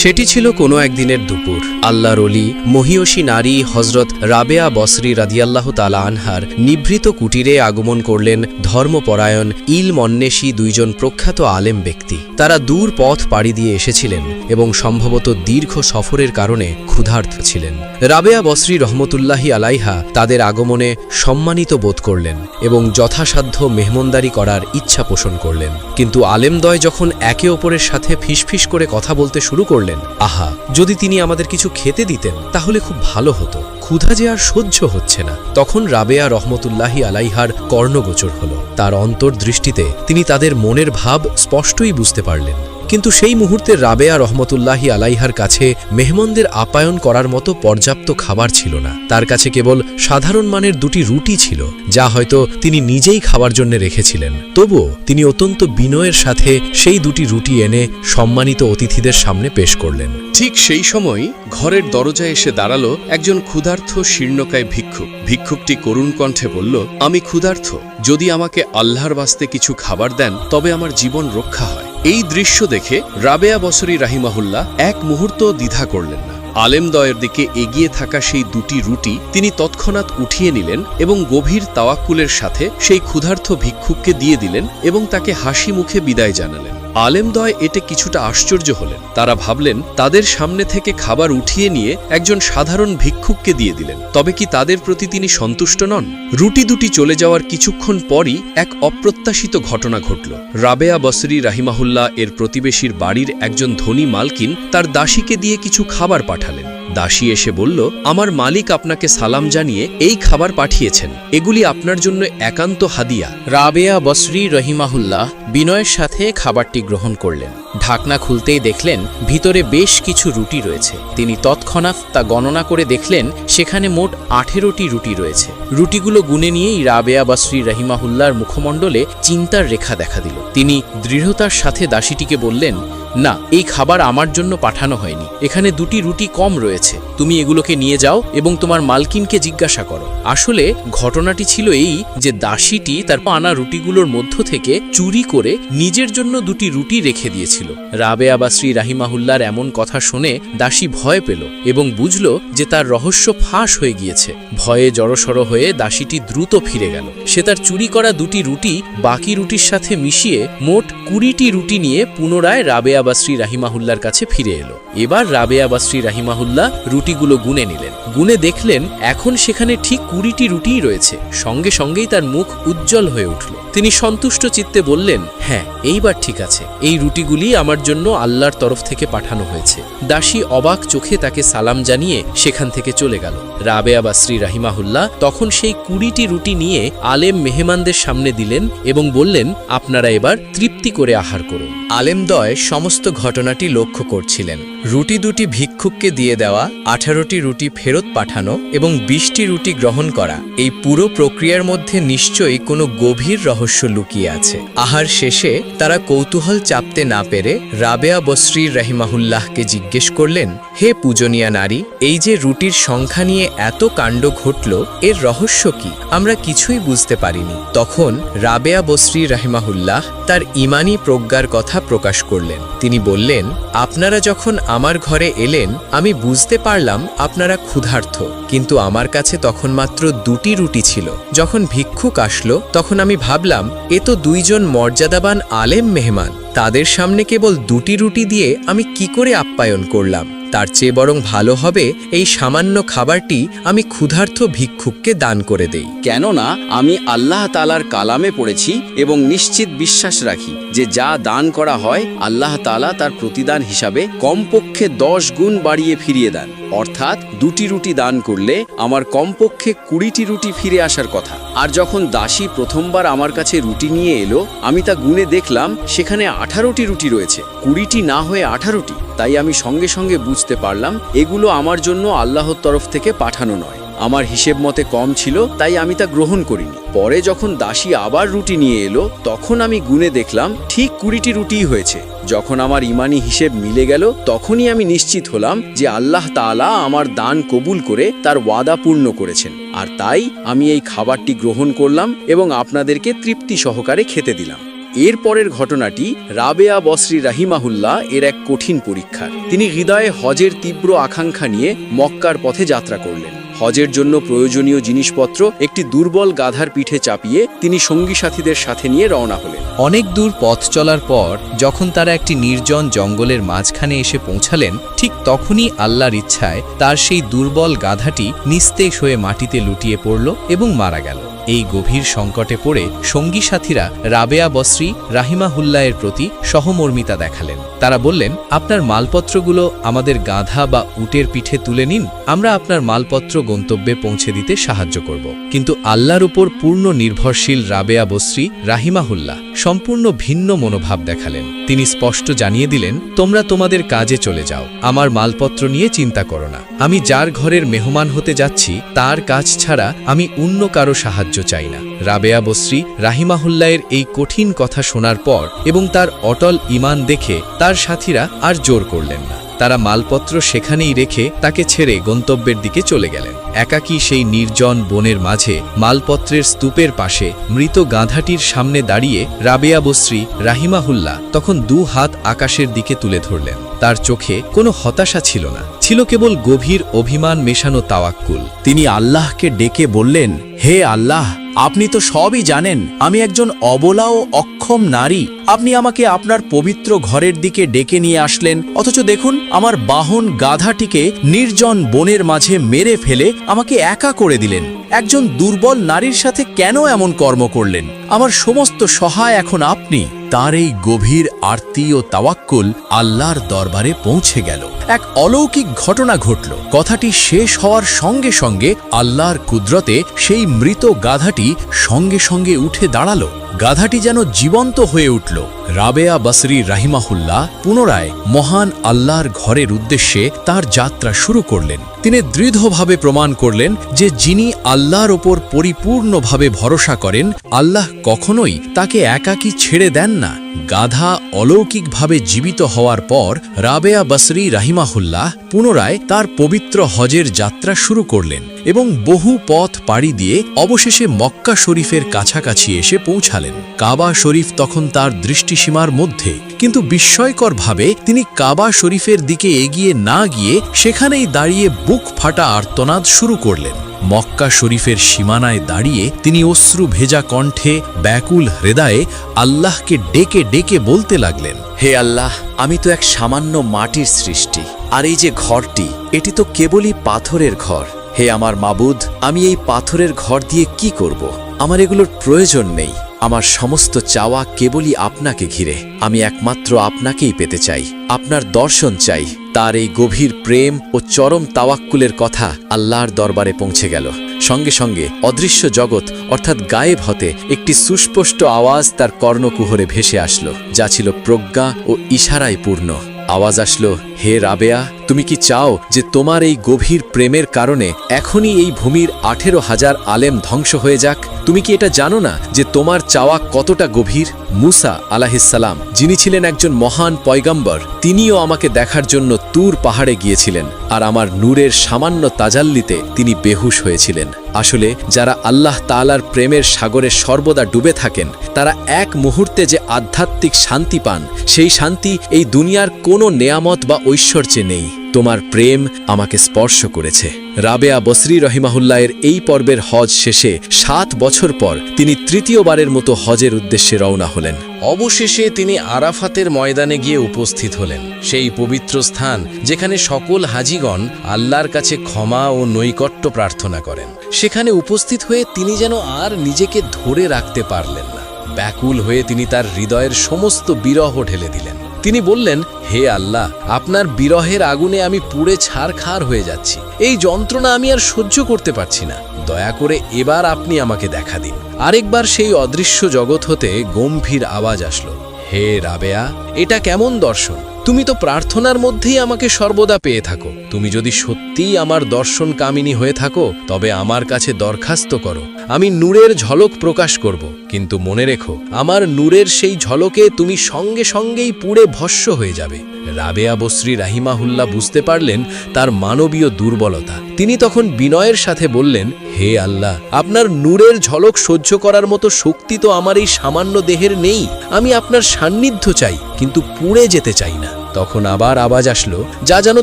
সেটি ছিল কোনো একদিনের দুপুর। আল্লাহর অলি মহিয়সী নারী হজরত রাবেয়া বসরি রাদিয়াল্লাহ তালা আনহার নিভৃত কুটিরে আগমন করলেন ধর্মপরায়ণ ইল মন্নেশী দুইজন প্রখ্যাত আলেম ব্যক্তি। তারা দূর পথ পাড়ি দিয়ে এসেছিলেন এবং সম্ভবত দীর্ঘ সফরের কারণে ক্ষুধার্ত ছিলেন। রাবেয়া বসরি রহমতুল্লাহি আলাইহা তাদের আগমনে সম্মানিত বোধ করলেন এবং যথাসাধ্য মেহমনদারি করার ইচ্ছা পোষণ করলেন। কিন্তু আলেমদয় যখন একে অপরের সাথে ফিসফিস করে কথা বলতে শুরু করলেন আহা, যদি তিনি আমাদের কিছু খেতে দিতেন, তাহলে খুব ভালো হতো। ক্ষুধা যে আর সহ্য হচ্ছে না। তখন রাবেয়া রহমতুল্লাহি আলাইহার কর্ণগোচর হল। তার অন্তর্দৃষ্টিতে তিনি তাদের মনের ভাব স্পষ্টই বুঝতে পারলেন। কিন্তু সেই মুহূর্তে রাবেয়া রহমতুল্লাহি আলাইহার কাছে মেহমানদের আপ্যায়ন করার মতো পর্যাপ্ত খাবার ছিল না। তার কাছে কেবল সাধারণ মানের দুটি রুটি ছিল, যা হয়তো তিনি নিজেই খাবার জন্য রেখেছিলেন। তবুও তিনি অত্যন্ত বিনয়ের সাথে সেই দুটি রুটি এনে সম্মানিত অতিথিদের সামনে পেশ করলেন। ঠিক সেই সময় ঘরের দরজায় এসে দাঁড়াল একজন ক্ষুধার্থ শীর্ণকায় ভিক্ষুক। ভিক্ষুকটি করুণ কণ্ঠে বলল, আমি ক্ষুধার্থ। যদি আমাকে আল্লাহর বাস্তে কিছু খাবার দেন, তবে আমার জীবন রক্ষা হয়। এই দৃশ্য দেখে রাবেয়া বসরি রাহিমাহুল্লাহ এক মুহূর্ত দ্বিধা করলেন না। আলেমদয়ের দিকে এগিয়ে থাকা সেই দুটি রুটি তিনি তৎক্ষণাৎ উঠিয়ে নিলেন এবং গভীর তাওয়াক্কুলের সাথে সেই ক্ষুধার্থ ভিক্ষুককে দিয়ে দিলেন এবং তাকে হাসি মুখে বিদায় জানালেন। আলেমদয় এতে কিছুটা আশ্চর্য হলেন। তারা ভাবলেন, তাদের সামনে থেকে খাবার উঠিয়ে নিয়ে একজন সাধারণ ভিক্ষুককে দিয়ে দিলেন। তবে কি তাদের প্রতি তিনি সন্তুষ্ট নন? রুটি দুটি চলে যাওয়ার কিছুক্ষণ পরই এক অপ্রত্যাশিত ঘটনা ঘটল। রাবেয়া বসরি রাহিমাহুল্লাহ এর প্রতিবেশীর বাড়ির একজন ধনী মালকিন তার দাসীকে দিয়ে কিছু খাবার পাঠালেন। দাসী এসে বলল, আমার মালিক আপনাকে সালাম জানিয়ে এই খাবার পাঠিয়েছেন। এগুলি আপনার জন্য একান্ত হাদিয়া। রাবেয়া বসরি রহিমাহুল্লাহ বিনয়ের সাথে খাবারটি গ্রহণ করলেন। ঢাকনা খুলতেই দেখলেন ভিতরে বেশ কিছু রুটি রয়েছে। তিনি তৎক্ষণাৎ তা গণনা করে দেখলেন, সেখানে মোট আঠেরোটি রুটি রয়েছে। রুটিগুলো গুনে নিয়েই রাবেয়া বসরি রহিমাহুল্লার মুখমণ্ডলে চিন্তার রেখা দেখা দিল। তিনি দৃঢ়তার সাথে দাসীটিকে বললেন না, এই খাবার আমার জন্য পাঠানো হয়নি। এখানে দুটি রুটি কম রয়েছে। তুমি এগুলোকে নিয়ে যাও এবং তোমার মালকিনকে জিজ্ঞাসা করো। আসলে, ঘটনাটি ছিল এই যে দাসীটি তার আনা রুটিগুলোর মধ্য থেকে চুরি করে নিজের জন্য দুটি রুটি রেখে দিয়েছিল। রাবেয়া বা শ্রী রাহিমাহুল্লার এমন কথা শুনে দাসী ভয় পেল এবং বুঝল যে তার রহস্য ফাঁস হয়ে গিয়েছে। ভয়ে জড়সড় হয়ে দাসীটি দ্রুত ফিরে গেল। সে তার চুরি করা দুটি রুটি বাকি রুটির সাথে মিশিয়ে মোট কুড়িটি রুটি নিয়ে পুনরায় রাবেয়া বাশ্রী রাহিমাহুল্লার কাছে ফিরে এলো। এবার রাবেয়া বাশ্রী রাহিমাহুল্লাহ রুটিগুলো গুনে নিলেন। গুনে দেখলেন, এখন সেখানে ঠিক কুড়িটি রুটিই রয়েছে। সঙ্গে সঙ্গেই তার মুখ উজ্জ্বল হয়ে উঠল। তিনি সন্তুষ্ট চিত্তে বললেন হ্যাঁ এইবার ঠিক আছে। এই রুটিগুলি আমার জন্য আল্লাহর তরফ থেকে পাঠানো হয়েছে। দাসী অবাক চোখে তাকে সালাম জানিয়ে সেখান থেকে চলে গেল। রাবেয়া বাশ্রী রাহিমাহুল্লাহ তখন সেই কুড়িটি রুটি নিয়ে আলেম মেহমানদের সামনে দিলেন এবং বললেন, আপনারা এবার তৃপ্তি করে আহার করুন। আলেমদয় সমস্ত ঘটনাটি লক্ষ্য করছিলেন। রুটি দুটি ভিক্ষুককে দিয়ে দেওয়া, আঠারোটি রুটি ফেরত পাঠানো এবং বিশটি রুটি গ্রহণ করা, এই পুরো প্রক্রিয়ার মধ্যে নিশ্চয়ই কোনো গভীর রহস্য লুকিয়ে আছে। আহার শেষে তারা কৌতূহল চাপতে না পেরে রাবেয়া বসরি রাহিমাহুল্লাহকে জিজ্ঞেস করলেন, হে পূজনীয়া নারী, এই যে রুটির সংখ্যা নিয়ে এত কাণ্ড ঘটল, এর রহস্য কি? আমরা কিছুই বুঝতে পারিনি। তখন রাবেয়া বসরি রাহিমাহুল্লাহ তার ইমানি প্রজ্ঞার কথা প্রকাশ করলেন। তিনি বললেন, আপনারা যখন আমার ঘরে এলেন, আমি বুঝতে পারলাম আপনারা ক্ষুধার্থ কিন্তু আমার কাছে তখন মাত্র দুটি রুটি ছিল। যখন ভিক্ষুক আসলো, তখন আমি ভাবলাম, এ তো দুইজন মর্যাদাবান আলেম মেহমান। তাদের সামনে কেবল দুটি রুটি দিয়ে আমি কি করে আপ্যায়ন করলাম? তার চেয়ে বরং ভালো হবে এই সামান্য খাবারটি আমি ক্ষুধার্থ ভিক্ষুককে দান করে দেই। কেননা আমি আল্লাহ তালার কালামে পড়েছি এবং নিশ্চিত বিশ্বাস রাখি যে যা দান করা হয় আল্লাহ তালা তার প্রতিদান হিসাবে কমপক্ষে দশ গুণ বাড়িয়ে ফিরিয়ে দেন। অর্থাৎ দুটি রুটি দান করলে আমার কমপক্ষে কুড়িটি রুটি ফিরে আসার কথা। আর যখন দাসী প্রথমবার আমার কাছে রুটি নিয়ে এলো, আমি তা গুনে দেখলাম সেখানে আঠারোটি রুটি রয়েছে। কুড়িটি না হয়ে আঠারোটি, তাই আমি সঙ্গে সঙ্গে বুঝতে পারলাম, এগুলো আমার জন্য আল্লাহর তরফ থেকে পাঠানো নয়। আমার হিসেব মতে কম ছিল, তাই আমি তা গ্রহণ করিনি। পরে যখন দাসী আবার রুটি নিয়ে এলো, তখন আমি গুনে দেখলাম, ঠিক কুড়িটি রুটিই হয়েছে। যখন আমার ইমানি হিসেব মিলে গেল, তখনই আমি নিশ্চিত হলাম যে আল্লাহ তাআলা আমার দান কবুল করে তার ওয়াদা পূর্ণ করেছেন। আর তাই আমি এই খাবারটি গ্রহণ করলাম এবং আপনাদেরকে তৃপ্তি সহকারে খেতে দিলাম। এর পরের ঘটনাটি রাবেয়া বসরি রাহিমাহুল্লাহ এর এক কঠিন পরীক্ষার। তিনি হৃদয়ে হজের তীব্র আকাঙ্ক্ষা নিয়ে মক্কার পথে যাত্রা করলেন। হজের জন্য প্রয়োজনীয় জিনিসপত্র একটি দুর্বল গাধার পিঠে চাপিয়ে তিনি সঙ্গী সাথীদের সাথে নিয়ে রওনা হলেন। অনেক দূর পথ চলার পর যখন তারা একটি নির্জন জঙ্গলের মাঝখানে এসে পৌঁছালেন, ঠিক তখনই আল্লাহর ইচ্ছায় তার সেই দুর্বল গাধাটি নিস্তেজ হয়ে মাটিতে লুটিয়ে পড়ল এবং মারা গেল। এই গভীর সংকটে পড়ে সঙ্গী সাথীরা রাবেয়া বসরি রাহিমাহুল্লাহের প্রতি সহমর্মিতা দেখালেন। তারা বললেন, আপনার মালপত্রগুলো আমাদের গাধা বা উটের পিঠে তুলে নিন, আমরা আপনার মালপত্র গন্তব্যে পৌঁছে দিতে সাহায্য করব। কিন্তু আল্লাহর উপর পূর্ণ নির্ভরশীল রাবেয়া বসরি রাহিমাহুল্লাহ সম্পূর্ণ ভিন্ন মনোভাব দেখালেন। তিনি স্পষ্ট জানিয়ে দিলেন, তোমরা তোমাদের কাজে চলে যাও, আমার মালপত্র নিয়ে চিন্তা করো না। আমি যার ঘরের মেহমান হতে যাচ্ছি, তার কাজ ছাড়া আমি অন্য কারও সাহায্য চাই না। রাবেয়া বসরি রাহিমাহুল্লাহের এই কঠিন কথা শোনার পর এবং তার অটল ইমান দেখে তার সাথীরা আর জোর করলেন না। তারা মালপত্র সেখানেই রেখে তাকে ছেড়ে গন্তব্যের দিকে চলে গেলেন। একাকী সেই নির্জন বনের মাঝে মালপত্রের স্তূপের পাশে মৃত গাধাটির সামনে দাঁড়িয়ে রাবেয়া বসরি রাহিমাহুল্লাহ তখন দু হাত আকাশের দিকে তুলে ধরলেন। তার চোখে কোনো হতাশা ছিল না। ছিল কেবল গভীর অভিমান মেশানো তাওয়াক্কুল। তিনি আল্লাহকে ডেকে বললেন হে আল্লাহ, আপনি তো সবই জানেন, আমি একজন অবলা ও অক্ষম নারী। আপনি আমাকে আপনার পবিত্র ঘরের দিকে ডেকে নিয়ে আসলেন, অথচ দেখুন, আমার বাহন গাধাটিকে নির্জন বনের মাঝে মেরে ফেলে আমাকে একা করে দিলেন। একজন দুর্বল নারীর সাথে কেন এমন কর্ম করলেন? আমার সমস্ত সহায় এখন আপনি। তার এই গভীর আরতি ও তাওয়াক্কুল আল্লাহর দরবারে পৌঁছে গেল। এক অলৌকিক ঘটনা ঘটল। কথাটি শেষ হওয়ার সঙ্গে সঙ্গে আল্লাহর কুদরতে সেই মৃত গাধাটি সঙ্গে সঙ্গে উঠে দাঁড়াল। গাধাটি যেন জীবন্ত হয়ে উঠল। রাবেয়া বসরি রাহিমাহুল্লাহ পুনরায় মহান আল্লাহর ঘরের উদ্দেশ্যে তার যাত্রা শুরু করলেন। তিনি দৃঢ়ভাবে প্রমাণ করলেন যে যিনি আল্লাহর ওপর পরিপূর্ণভাবে ভরসা করেন, আল্লাহ কখনোই তাকে একাকী ছেড়ে দেন না। গাধা অলৌকিকভাবে জীবিত হওয়ার পর রাবেয়া বসরি রাহিমাহুল্লাহ পুনরায় তার পবিত্র হজের যাত্রা শুরু করলেন এবং বহু পথ পাড়ি দিয়ে অবশেষে মক্কা শরীফের কাছাকাছি এসে পৌঁছালেন। কাবা শরীফ তখন তার দৃষ্টিসীমার মধ্যে, কিন্তু বিস্ময়করভাবে তিনি কাবা শরীফের দিকে এগিয়ে না গিয়ে সেখানেই দাঁড়িয়ে বুক ফাটা আর্তনাদ শুরু করলেন। মক্কা শরীফের সীমানায় দাঁড়িয়ে তিনি অশ্রু ভেজা কণ্ঠে ব্যাকুল হৃদয়ে আল্লাহকে ডেকে ডেকে বলতে লাগলেন, হে আল্লাহ, আমি তো এক সামান্য মাটির সৃষ্টি, আর এই যে ঘরটি, এটি তো কেবলই পাথরের ঘর। হে আমার মাবুদ, আমি এই পাথরের ঘর দিয়ে কি করব? আমার এগুলোর প্রয়োজন নেই। আমার সমস্ত চাওয়া কেবলই আপনাকে ঘিরে। আমি একমাত্র আপনাকেই পেতে চাই। আপনার দর্শন চাই। তার এই গভীর প্রেম ও চরম তাওয়াক্কুলের কথা আল্লাহর দরবারে পৌঁছে গেল। সঙ্গে সঙ্গে অদৃশ্য জগৎ, অর্থাৎ গায়েব হতে একটি সুস্পষ্ট আওয়াজ তার কর্ণকুহরে ভেসে আসলো, যা ছিল প্রজ্ঞা ও ইশারায় পূর্ণ। আওয়াজ আসলো, হে রাবেয়া তুমি কি চাও যে তোমার এই গভীর প্রেমের কারণে এখনই এই ভূমির আঠেরো হাজার আলেম ধ্বংস হয়ে যাক? তুমি কি এটা জানো না যে তোমার চাওয়া কতটা গভীর? মুসা আলাহিসাল্লাম যিনি ছিলেন একজন মহান পয়গম্বর, তিনিও আমাকে দেখার জন্য তুর পাহাড়ে গিয়েছিলেন আর আমার নূরের সামান্য তাজাল্লিতে তিনি বেহুশ হয়েছিলেন। আসলে যারা আল্লাহ তালার প্রেমের সাগরে সর্বদা ডুবে থাকেন, তারা এক মুহূর্তে যে আধ্যাত্মিক শান্তি পান, সেই শান্তি এই দুনিয়ার কোনো নেয়ামত বা ঐশ্বর্যে নেই। তোমার প্রেম আমাকে স্পর্শ করেছে। রাবেয়া বসরি রহিমাহুল্লাহের এই পর্বের হজ শেষে সাত বছর পর তিনি তৃতীয়বারের মতো হজের উদ্দেশ্যে রওনা হলেন। অবশেষে তিনি আরাফাতের ময়দানে গিয়ে উপস্থিত হলেন। সেই পবিত্র স্থান যেখানে সকল হাজিগণ আল্লাহর কাছে ক্ষমা ও নৈকট্য প্রার্থনা করেন। সেখানে উপস্থিত হয়ে তিনি যেন আর নিজেকে ধরে রাখতে পারলেন না। ব্যাকুল হয়ে তিনি তার হৃদয়ের সমস্ত বিরহ ঢেলে দিলেন। তিনি বললেন, হে আল্লাহ, আপনার বিরহের আগুনে আমি পুড়ে ছারখার হয়ে যাচ্ছি। এই যন্ত্রণা আমি আর সহ্য করতে পারছি না। দয়া করে এবার আপনি আমাকে দেখা দিন। আরেকবার সেই অদৃশ্য জগৎ হতে গম্ভীর আওয়াজ আসলো। হে রাবেয়া, এটা কেমন দর্শন? তুমি তো প্রার্থনার মধ্যেই আমাকে সর্বদা পেয়ে থাকো। তুমি যদি সত্যিই আমার দর্শন কামিনী হয়ে থাকো, তবে আমার কাছে দরখাস্ত করো। আমি নূরের ঝলক প্রকাশ করব, কিন্তু মনে রেখো, আমার নূরের সেই ঝলকে তুমি সঙ্গে সঙ্গেই পুড়ে ভস্য হয়ে যাবে। রাবেয়া বসরি রাহিমাহুল্লাহ বুঝতে পারলেন তার মানবীয় দুর্বলতা। তিনি তখন বিনয়ের সাথে বললেন, হে আল্লাহ, আপনার নূরের ঝলক সহ্য করার মতো শক্তি তো আমার এই সামান্য দেহের নেই। আমি আপনার সান্নিধ্য চাই, কিন্তু পুড়ে যেতে চাই না। তখন আবার আওয়াজ আসলো, যা যেন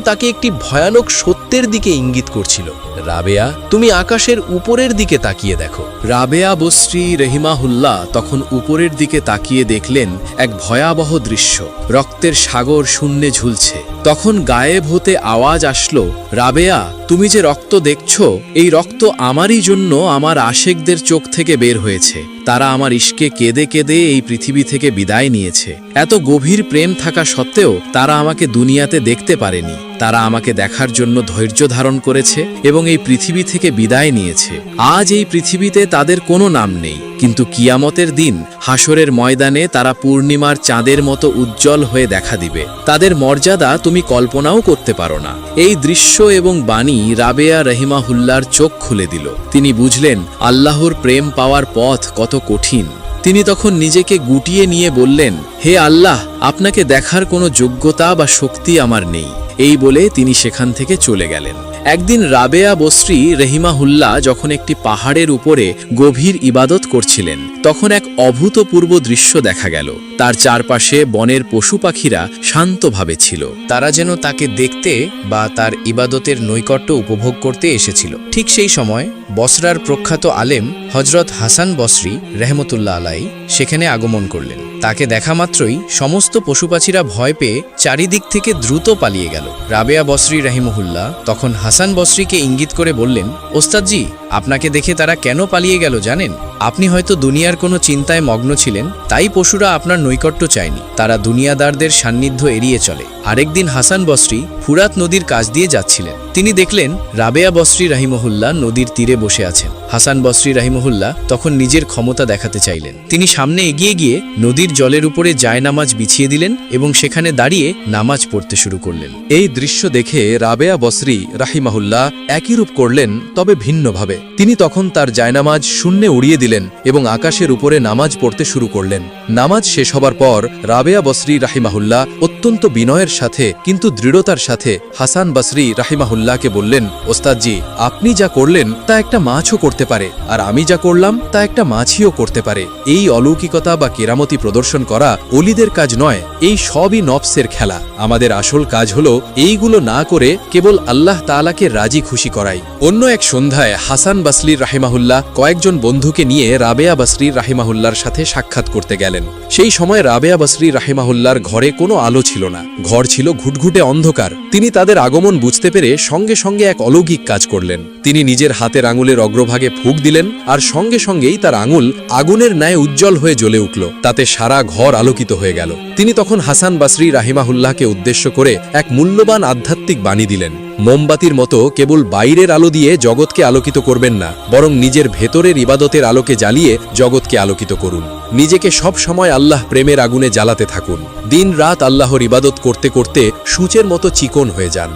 তাকে একটি ভয়ানক সত্যের দিকে ইঙ্গিত করছিল। রাবেয়া, তুমি আকাশের উপরের দিকে তাকিয়ে দেখো। রাবেয়া বশ্রী রহিমাহুল্লাহ তখন উপরের দিকে তাকিয়ে দেখলেন এক ভয়াবহ দৃশ্য। রক্তের সাগর শূন্যে ঝুলছে। তখন গায়েব হতে আওয়াজ আসলো, রাবেয়া, তুমি যে রক্ত দেখছ, এই রক্ত আমারই জন্য আমার আশেকদের চোখ থেকে বের হয়েছে। তারা আমার ইশকে কেঁদে কেঁদে এই পৃথিবী থেকে বিদায় নিয়েছে। এত গভীর প্রেম থাকা সত্ত্বেও তারা আমাকে দুনিয়াতে দেখতে পারেনি। তারা আমাকে দেখার জন্য ধৈর্য ধারণ করেছে এবং এই পৃথিবী থেকে বিদায় নিয়েছে। আজ এই পৃথিবীতে তাদের কোনো নাম নেই, কিন্তু কিয়ামতের দিন হাসরের ময়দানে তারা পূর্ণিমার চাঁদের মতো উজ্জ্বল হয়ে দেখা দিবে। তাদের মর্যাদা তুমি কল্পনাও করতে পারো না। এই দৃশ্য এবং বাণী রাবেয়া রহিমাহুল্লার চোখ খুলে দিল। তিনি বুঝলেন, আল্লাহর প্রেম পাওয়ার পথ কত কঠিন। তিনি তখন নিজেকে গুটিয়ে নিয়ে বললেন, হে আল্লাহ, আপনাকে দেখার কোনো যোগ্যতা বা শক্তি আমার নেই। এই বলে তিনি সেখান থেকে চলে গেলেন। একদিন রাবেয়া বস্রী রহিমাহুল্লাহ যখন একটি পাহাড়ের উপরে গভীর ইবাদত করছিলেন, তখন এক অভূতপূর্ব দৃশ্য দেখা গেল। তার চারপাশে বনের পশু পাখিরা শান্তভাবে ছিল। তারা যেন তাকে দেখতে বা তার ইবাদতের নৈকট্য উপভোগ করতে এসেছিল। ঠিক সেই সময় বসরার প্রখ্যাত আলেম হজরত হাসান বসরি রহমতুল্লাহ আলাই সেখানে আগমন করলেন। তাকে দেখা মাত্রই সমস্ত পশুপাখিরা ভয় পেয়ে চারিদিক থেকে দ্রুত পালিয়ে গেল। রাবেয়া বসরি রাহিমহুল্লা তখন হাসান বসরিকে ইঙ্গিত করে বললেন, ওস্তাদজি, আপনাকে দেখে তারা কেন পালিয়ে গেল জানেন? আপনি হয়তো দুনিয়ার কোনো চিন্তায় মগ্ন ছিলেন, তাই পশুরা আপনার নৈকট্য চায়নি। তারা দুনিয়াদারদের সান্নিধ্য এড়িয়ে চলে। আরেকদিন হাসান বসরি ফুরাত নদীর কাজ দিয়ে যাচ্ছিলেন। তিনি দেখলেন, রাবেয়া বসরি রাহিমহুল্লাহ নদীর তীরে বসে আছেন। হাসান বসরি রাহিমহুল্লাহ তখন নিজের ক্ষমতা দেখাতে চাইলেন। তিনি সামনে এগিয়ে গিয়ে নদীর জলের উপরে জায়নামাজ বিছিয়ে দিলেন এবং সেখানে দাঁড়িয়ে নামাজ পড়তে শুরু করলেন। এই দৃশ্য দেখে রাবেয়া বসরি রাহিমাহুল্লাহ একই রূপ করলেন, তবে ভিন্নভাবে। তিনি তখন তার জায়নামাজ শূন্যে উড়িয়ে দিলেন এবং আকাশের উপরে নামাজ পড়তে শুরু করলেন। নামাজ শেষ হবার পর রাবেয়া বসরি রাহিমাহুল্লাহ অত্যন্ত বিনয়ের সাথে কিন্তু দৃঢ়তার সাথে হাসান বসরি রাহিমাহুল্লাহকে বললেন, ওস্তাদজি, আপনি যা করলেন তা একটা মাছও করতে পারে, আর আমি যা করলাম তা একটা মাছিও করতে পারে। এই অলৌকিকতা বা কেরামতি প্রদর্শন করা অলিদের কাজ নয়, এই সবই নফসের খেলা। আমাদের আসল কাজ হলো এইগুলো না করে কেবল আল্লাহ তাআলাকে রাজি খুশি করাই। অন্য এক সন্ধ্যায় হাসান বাসলির রাহিমাহুল্লাহ কয়েকজন বন্ধুকে নিয়ে রাবেয়া বাসরির রাহিমাহুল্লার সাথে সাক্ষাৎ করতে গেলেন। সেই সময় রাবেয়া বাসরি রাহিমাহুল্লার ঘরে কোনো আলো ছিল না। ঘর ছিল ঘুটঘুটে অন্ধকার। তিনি তাদের আগমন বুঝতে পেরে সঙ্গে সঙ্গে এক অলৌকিক কাজ করলেন। তিনি নিজের হাতের আঙুলের অগ্রভাগে ফুক দিলেন আর সঙ্গে সঙ্গেই তার আঙুল আগুনের ন্যায় উজ্জ্বল হয়ে জ্বলে উঠল। তাতে সারা ঘর আলোকিত হয়ে গেল। তিনি তখন হাসান বাসরি রাহিমাহুল্লাহকে উদ্দেশ্য করে এক মূল্যবান আধ্যাত্মিক বাণী দিলেন। মোমবাতির মতো কেবল বাইরের আলো দিয়ে জগৎকে আলোকিত করবেন না, বরং নিজের ভেতরের ইবাদতের আলোকে জ্বালিয়ে জগৎকে আলোকিত করুন। নিজেকে সব সময় আল্লাহ প্রেমের আগুনে জ্বালাতে থাকুন। দিন রাত আল্লাহর ইবাদত করতে করতে সূচের মতো চিকন হয়ে যান।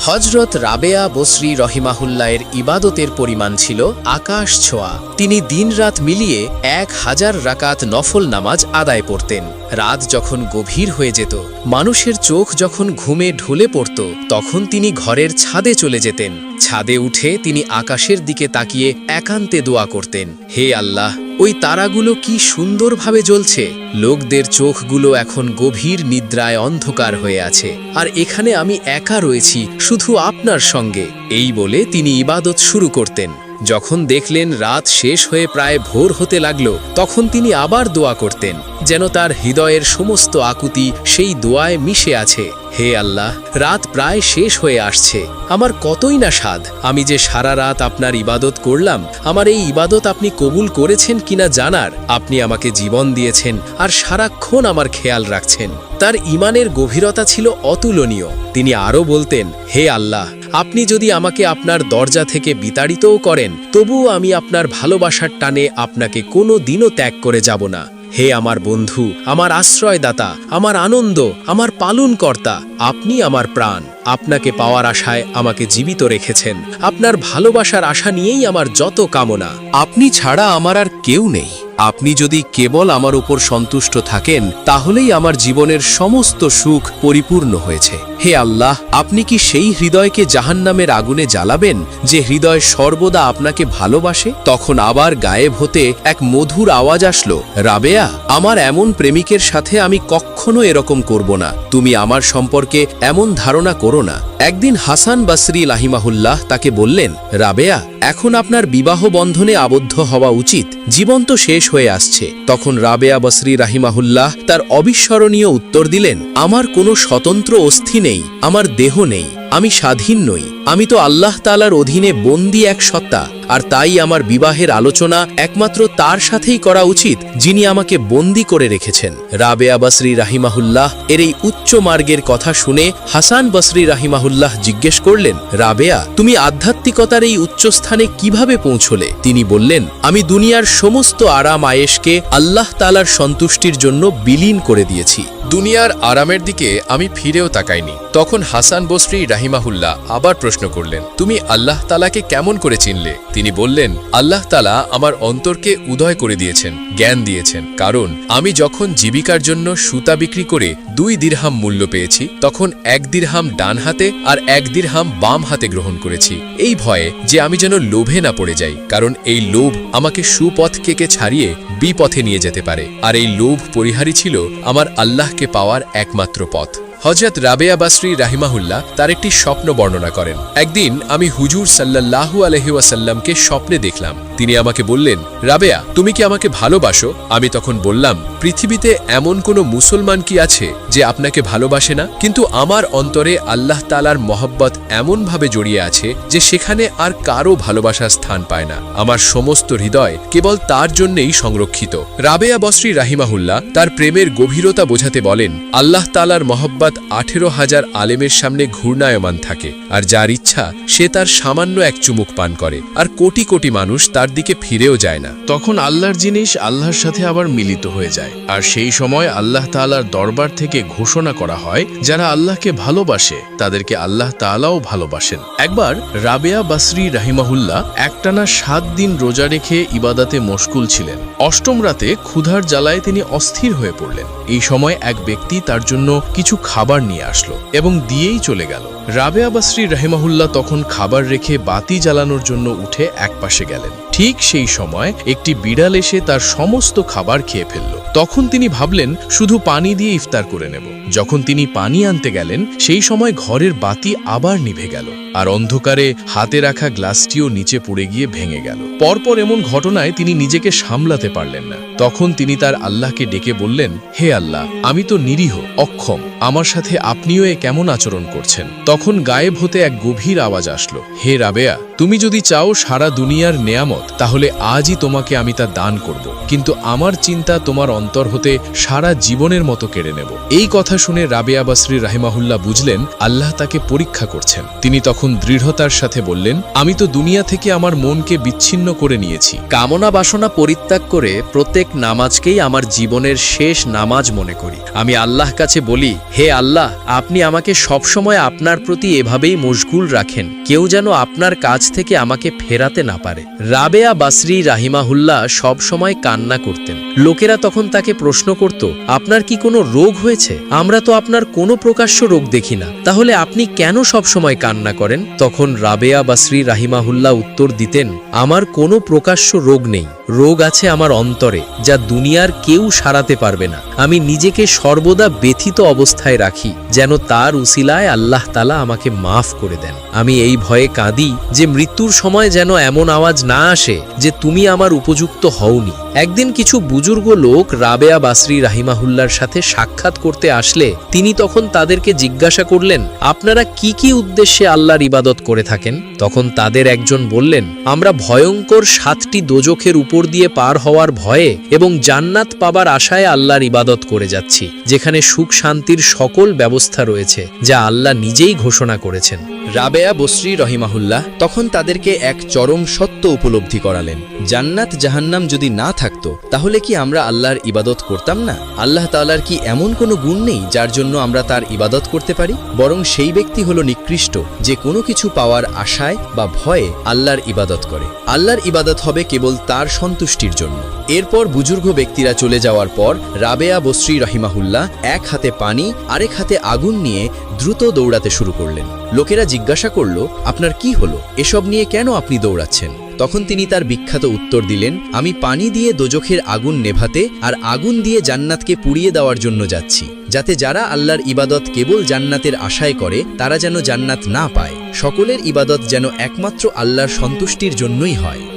হজরত রাবেয়া বসরি রহিমাহুল্লাহের ইবাদতের পরিমাণ ছিল আকাশ ছোঁয়া। তিনি দিনরাত মিলিয়ে এক হাজার রাকাত নফল নামাজ আদায় করতেন রাত যখন গভীর হয়ে যেত, মানুষের চোখ যখন ঘুমে ঢলে পড়ত, তখন তিনি ঘরের ছাদে চলে যেতেন। ছাদে উঠে তিনি আকাশের দিকে তাকিয়ে একান্তে দোয়া করতেন, হে আল্লাহ ওই তারাগুলো কি সুন্দরভাবে জ্বলছে। লোকদের চোখগুলো এখন গভীর নিদ্রায় অন্ধকার হয়ে আছে। আর এখানে আমি একা রয়েছি, শুধু আপনার সঙ্গে। এই বলে তিনি ইবাদত শুরু করতেন। যখন দেখলেন রাত শেষ হয়ে প্রায় ভোর হতে লাগল, তখন তিনি আবার দোয়া করতেন। যেন তার হৃদয়ের সমস্ত আকুতি সেই দোয়ায় মিশে আছে। হে আল্লাহ, রাত প্রায় শেষ হয়ে আসছে। আমার কতই না স্বাদ। আমি যে সারা রাত আপনার ইবাদত করলাম, আমার এই ইবাদত আপনি কবুল করেছেন কিনা জানার। আপনি আমাকে জীবন দিয়েছেন আর সারাক্ষণ আমার খেয়াল রাখছেন। তার ইমানের গভীরতা ছিল অতুলনীয়। তিনি আরও বলতেন, হে আল্লাহ, আপনি যদি আমাকে আপনার দরজা থেকে বিতাড়িতও করেন, তবুও আমি আপনার ভালোবাসার টানে আপনাকে কোনো দিনও ত্যাগ করে যাব না। হে আমার বন্ধু, আমার আশ্রয়দাতা, আমার আনন্দ, আমার পালনকর্তা, আপনি আমার প্রাণ। আপনাকে পাওয়ার আশায় আমাকে জীবিত রেখেছেন। আপনার ভালোবাসার আশা নিয়েই আমার যত কামনা। আপনি ছাড়া আমার আর কেউ নেই। আপনি যদি কেবল আমার উপর সন্তুষ্ট থাকেন, তাহলেই আমার জীবনের সমস্ত সুখ পরিপূর্ণ হয়েছে। হে আল্লাহ, আপনি কি সেই হৃদয়কে জাহান্নামের আগুনে জ্বালাবেন যে হৃদয় সর্বদা আপনাকে ভালোবাসে? তখন আবার গায়েব হতে এক মধুর আওয়াজ আসলো, রাবেয়া, আমার এমন প্রেমিকের সাথে আমি কখনো এরকম করব না। তুমি আমার সম্পর্কে এমন ধারণা করো না। একদিন হাসান বাসরি লাহিমাহুল্লাহ তাকে বললেন, রাবেয়া, এখন আপনার বিবাহ বন্ধনে আবদ্ধ হওয়া উচিত, জীবন তো শেষ হয়ে আসছে। তখন রাবেয়া বসরি রাহিমাহুল্লাহ তার অবিস্মরণীয় উত্তর দিলেন, আমার কোনো স্বতন্ত্র অস্থি নেই। আমার দেহ নেই আমি স্বাধীন নই আমি তো আল্লাহ তালার অধীনে বন্দি এক সত্তা। আর তাই আমার বিবাহের আলোচনা একমাত্র তার সাথেই করা উচিত, যিনি আমাকে বন্দি করে রেখেছেন। রাবেয়া বসরি রাহিমাহুল্লাহ এর এই উচ্চ মার্গের কথা শুনে হাসান বসরি রাহিমাহুল্লাহ জিজ্ঞেস করলেন, রাবেয়া, তুমি আধ্যাত্মিকতার এই উচ্চস্থানে কীভাবে পৌঁছলে? তিনি বললেন, আমি দুনিয়ার সমস্ত আরাম আয়েশকে আল্লাহ তালার সন্তুষ্টির জন্য বিলীন করে দিয়েছি। দুনিয়ার আরামের দিকে আমি ফিরেও তাকাইনি। তখন হাসান বসরি রাহিমাহুল্লাহ আবার প্রশ্ন করলেন, তুমি আল্লাহ তালাকে কেমন করে চিনলে? তিনি বললেন, আল্লাহ তালা আমার অন্তরকে উদয় করে দিয়েছেন, জ্ঞান দিয়েছেন। কারণ আমি যখন জীবিকার জন্য সুতা বিক্রি করে দুই দিরহাম মূল্য পেয়েছি, তখন এক দিরহাম ডান হাতে আর এক দিরহাম বাম হাতে গ্রহণ করেছি। এই ভয়ে যে আমি যেন লোভে না পড়ে যাই, কারণ এই লোভ আমাকে সুপথ কেকে ছাড়িয়ে বিপথে নিয়ে যেতে পারে। আর এই লোভ পরিহারী ছিল আমার আল্লাহকে পাওয়ার একমাত্র পথ। হজরত রাবেয়া বাসরি রাহিমাহুল্লাহ তার একটি স্বপ্ন বর্ণনা করেন। একদিন আমি হুজুর সাল্লাল্লাহু আলহিউসাল্লামকে স্বপ্নে দেখলাম। তিনি আমাকে বললেন, রাবেয়া, তুমি কি আমাকে ভালোবাসো? আমি তখন বললাম, পৃথিবীতে এমন কোনো মুসলমান কি আছে যে আপনাকে ভালোবাসে না? কিন্তু আমার অন্তরে আল্লাহ তালার মহব্বত এমনভাবে জড়িয়ে আছে যে সেখানে আর কারও ভালোবাসার স্থান পায় না। আমার সমস্ত হৃদয় কেবল তার জন্যেই সংরক্ষিত। রাবেয়া বসরি রাহিমাহুল্লাহ তার প্রেমের গভীরতা বোঝাতে বলেন, আল্লাহ তালার মহব্বত আঠেরো হাজার আলেমের সামনে ঘূর্ণায়মান থাকে, আর যার ইচ্ছা, সে তার সামান্য এক চুমুক পান করে, আর কোটি কোটি মানুষ তার দিকে ফিরেও যায় না। তখন আল্লাহর জিনিস আল্লাহর সাথে আবার মিলিত হয়ে যায়, আর সেই সময় আল্লাহ তাআলার দরবার থেকে ঘোষণা করা হয়, যারা আল্লাহকে ভালোবাসে, তাদেরকে আল্লাহ তাআলাও ভালোবাসেন। একবার রাবেয়া বাসরি রাহিমাহুল্লাহ একটানা সাত দিন রোজা রেখে ইবাদাতে মশকুল ছিলেন। অষ্টম রাতে ক্ষুধার জ্বালায় তিনি অস্থির হয়ে পড়লেন। এই সময় এক ব্যক্তি তার জন্য কিছু খাবার নিয়ে আসলো এবং দিয়েই চলে গেল। রাবে আবা শ্রী রাহিমাহুল্লাহ তখন খাবার রেখে বাতি জ্বালানোর জন্য উঠে একপাশে গেলেন। ঠিক সেই সময় একটি বিড়াল এসে তার সমস্ত খাবার খেয়ে ফেলল। তখন তিনি ভাবলেন, শুধু পানি দিয়ে ইফতার করে নেব। যখন তিনি পানি আনতে গেলেন, সেই সময় ঘরের বাতি আবার নিভে গেল। আর অন্ধকারে হাতে রাখা গ্লাসটিও নিচে পড়ে গিয়ে ভেঙে গেল। পরপর এমন ঘটনায় তিনি নিজেকে সামলাতে পারলেন না। তখন তিনি তার আল্লাহকে ডেকে বললেন, হে আল্লাহ, আমি তো নিরীহ, অক্ষম। আমার সাথে আপনিও এ কেমন আচরণ করছেন? তখন গায়েব হতে এক গভীর আওয়াজ আসলো, হে রাবেয়া, তুমি যদি চাও সারা দুনিয়ার নেয়ামত, তাহলে আজই তোমাকে আমি তা দান করব। কিন্তু আমার চিন্তা তোমার অন্তর হতে সারা জীবনের মতো কেড়ে নেব। এই কথা শুনে রাবেয়া বাসরি রাহিমাহুল্লাহ বুঝলেন, আল্লাহ তাকে পরীক্ষা করছেন। তিনি তখন দৃঢ়তার সাথে বললেন, আমি তো দুনিয়া থেকে আমার মনকে বিচ্ছিন্ন করে নিয়েছি। কামনা বাসনা পরিত্যাগ করে প্রত্যেক নামাজকেই আমার জীবনের শেষ নামাজ মনে করি। আমি আল্লাহ কাছে বলি, হে আল্লাহ, আপনি আমাকে সবসময় আপনার প্রতি এভাবেই মশগুল রাখেন। কেউ যেন আপনার কাছ থেকে আমাকে ফেরাতে না পারে। রাবেয়া বাসরি রাহিমাহুল্লাহ সব সময় কান্না করতেন। লোকেরা তখন তাকে প্রশ্ন করত, আপনার কি কোনো রোগ হয়েছে? আমরা তো আপনার কোনো প্রকাশ্য রোগ দেখি না। তাহলে আপনি কেন সব সময় কান্না করেন? তখন রাবেয়া বাসরি রাহিমাহুল্লাহ উত্তর দিতেন, আমার কোনো প্রকাশ্য রোগ নেই। রোগ আছে আমার অন্তরে, যা দুনিয়ার কেউ সারাতে পারবে না। আমি নিজেকে সর্বদা ব্যথিত অবস্থায় রাখি, যেন তার উসিলায় আল্লাহ তালা আমাকে মাফ করে দেন। আমি এই ভয়ে কাঁদি যে মৃত্যুর সময় যেন এমন আওয়াজ না আসে যে তুমি আমার উপযুক্ত হওনি। একদিন কিছু বুজুর্গ লোক রাবেয়া বাসরি রাহিমাহুল্লার সাথে সাক্ষাৎ করতে আসলে তিনি তখন তাদেরকে জিজ্ঞাসা করলেন, আপনারা কি কি উদ্দেশ্যে আল্লাহর ইবাদত করে থাকেন? তখন তাদের একজন বললেন, আমরা ভয়ঙ্কর সাতটি দোজখের উপর দিয়ে পার হওয়ার ভয়ে এবং জান্নাত পাবার আশায় আল্লাহর ইবাদত করে যাচ্ছি, যেখানে সুখ শান্তির সকল ব্যবস্থা রয়েছে, যা আল্লাহ নিজেই ঘোষণা করেছেন। রাবেয়া বসরি রহিমাহুল্লাহ তখন তাদেরকে এক চরম সত্য উপলব্ধি করালেন, জান্নাত জাহান্নাম যদি না থাকতো, তাহলে কি আমরা আল্লাহর ইবাদত করতাম না? আল্লাহ তাআলার কি এমন কোনো গুণ নেই যার জন্য আমরা তার ইবাদত করতে পারি? বরং সেই ব্যক্তি হলো নিকৃষ্ট, যে কোনো কিছু পাওয়ার আশায় বা ভয়ে আল্লাহর ইবাদত করে। আল্লাহর ইবাদত হবে কেবল তার সন্তুষ্টির জন্য। এরপর বুজুর্গ ব্যক্তিরা চলে যাওয়ার পর রাবেয়া বশ্রী রহিমাহুল্লাহ এক হাতে পানি, আরেক হাতে আগুন নিয়ে দ্রুত দৌড়াতে শুরু করলেন। লোকেরা জিজ্ঞাসা করল, আপনার কি হলো? এসব নিয়ে কেন আপনি দৌড়াচ্ছেন? তখন তিনি তার বিখ্যাত উত্তর দিলেন, আমি পানি দিয়ে দোজখের আগুন নেভাতে আর আগুন দিয়ে জান্নাতকে পুড়িয়ে দেওয়ার জন্য যাচ্ছি, যাতে যারা আল্লাহর ইবাদত কেবল জান্নাতের আশায় করে, তারা যেন জান্নাত না পায়। সকলের ইবাদত যেন একমাত্র আল্লাহর সন্তুষ্টির জন্যই হয়।